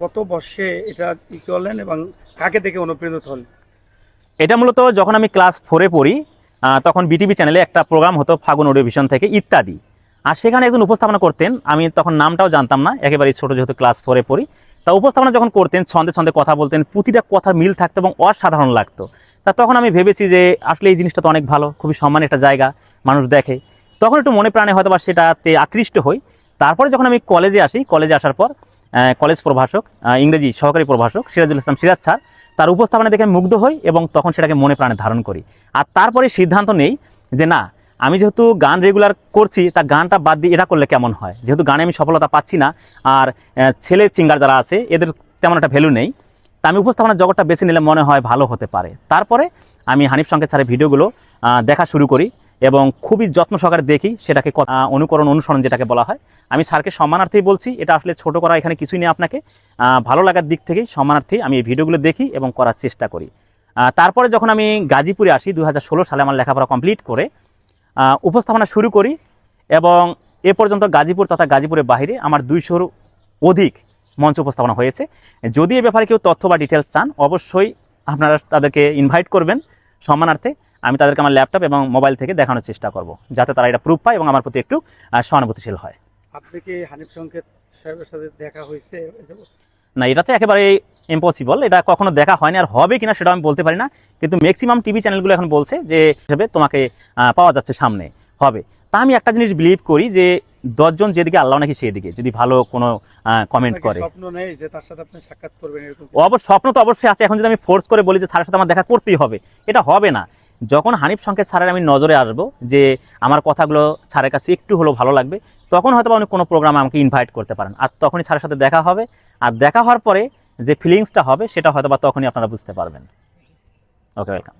কত বর্ষে এটা ই করলেন এবং কাকে দেখে অনুপ্রেরিত হলেন? এটা মূলত যখন আমি ক্লাস ফোরে পড়ি তখন বিটিভি চ্যানেলে একটা প্রোগ্রাম হতো ফাগুন অডিও ভিশন থেকে ইত্যাদি। আর সেখানে একজন উপস্থাপনা করতেন, আমি তখন নামটাও জানতাম না, একেবারেই ছোট যেহেতু ক্লাস ফোরে পড়ি। তা উপস্থাপনা যখন করতেন, ছন্দে ছন্দে কথা বলতেন, প্রতিটা কথা মিল থাকতো এবং অসাধারণ লাগতো। তা তখন আমি ভেবেছি যে, আসলে এই জিনিসটা তো অনেক ভালো, খুবই সম্মানের একটা জায়গা, মানুষ দেখে। তখন একটু মনে প্রাণে হয়তো বা সেটাতে আকৃষ্ট হই। তারপরে যখন আমি কলেজে আসি, কলেজে আসার পর কলেজ প্রভাষক ইংরেজি সহকারী প্রভাষক সিরাজুল ইসলাম সিরাজ স্যার, তার উপস্থাপনা দেখে মুগ্ধ হই এবং তখন সেটাকে মনে প্রাণে ধারণ করি। আর তারপরে সিদ্ধান্ত নেই যে না, আমি যেহেতু গান রেগুলার করছি, তা গানটা বাদ দিয়ে এটা করলে কেমন হয়? যেহেতু গানে আমি সফলতা পাচ্ছি না, আর ছেলে সিঙ্গার যারা আছে, এদের তেমন একটা ভ্যালু নেই, তা আমি উপস্থাপনার জগৎটা বেছে নিলে মনে হয় ভালো হতে পারে। তারপরে আমি হানিফ সংকেত স্যারের ভিডিওগুলো দেখা শুরু করি। এবং খুবই যত্ন সহকারে দেখি সেটাকে অনুকরণ অনুসরণ যেটাকে বলা হয়। আমি স্যারকে সম্মানার্থেই বলছি, এটা আসলে ছোট করা এখানে কিছুই নেই আপনাকে। ভালো লাগার দিক থেকেই সম্মানার্থে আমি এই ভিডিওগুলো দেখি এবং করার চেষ্টা করি। তারপরে যখন আমি গাজীপুরে আসি দু হাজার ষোলো সালে আমার লেখাপড়া কমপ্লিট করে উপস্থাপনা শুরু করি এবং এ পর্যন্ত গাজীপুর তথা গাজীপুরের বাইরে আমার দুইশোর অধিক মঞ্চ উপস্থাপনা হয়েছে। যদি এ ব্যাপারে কেউ তথ্য বা ডিটেলস চান, অবশ্যই আপনারা তাদেরকে ইনভাইট করবেন সম্মানার্থে। আমি তাদেরকে আমার ল্যাপটপ এবং মোবাইল থেকে দেখানোর চেষ্টা করব যাতে তারা এটা প্রুফ পায় এবং আমার প্রতি একটু সহানুভূতিশীল হয়। আপনি কি হানিফ সংকেত সাহেবের সাথে দেখা হয়েছে? না এটা তো একেবারে ইম্পসিবল এটা কখনো দেখা হয়নি আর হবে কিনা সেটা আমি বলতে পারি না কিন্তু ম্যাক্সিমাম টিভি চ্যানেলগুলো এখন বলছে যে হিসেবে তোমাকে পাওয়া যাচ্ছে সামনে হবে। তা আমি একটা জিনিস বিলিভ করি যে দশজন যেদিকে আল্লাহ নাকি সেদিকে যদি ভালো কোনো কমেন্ট করে। স্বপ্ন নেই যে তার সাথে আপনি সাক্ষাৎ করবেন এরকম অবশ্য স্বপ্ন তো অবশ্যই আছে এখন যদি আমি ফোর্স করে বলি যে স্যারের সাথে আমার দেখা করতেই হবে এটা হবে না। যখন হানিফ সংকেত স্যারের আমি নজরে আসব যে আমার কথাগুলো স্যারের কাছে একটু হলেও ভালো লাগবে, তখন হয়তো উনি কোনো প্রোগ্রামে আমাকে ইনভাইট করতে পারেন। আর তখনই স্যারের সাথে দেখা হবে। আর দেখা হওয়ার পরে যে ফিলিংসটা হবে, সেটা হয়তো বা তখনই আপনারা বুঝতে পারবেন। Okay welcome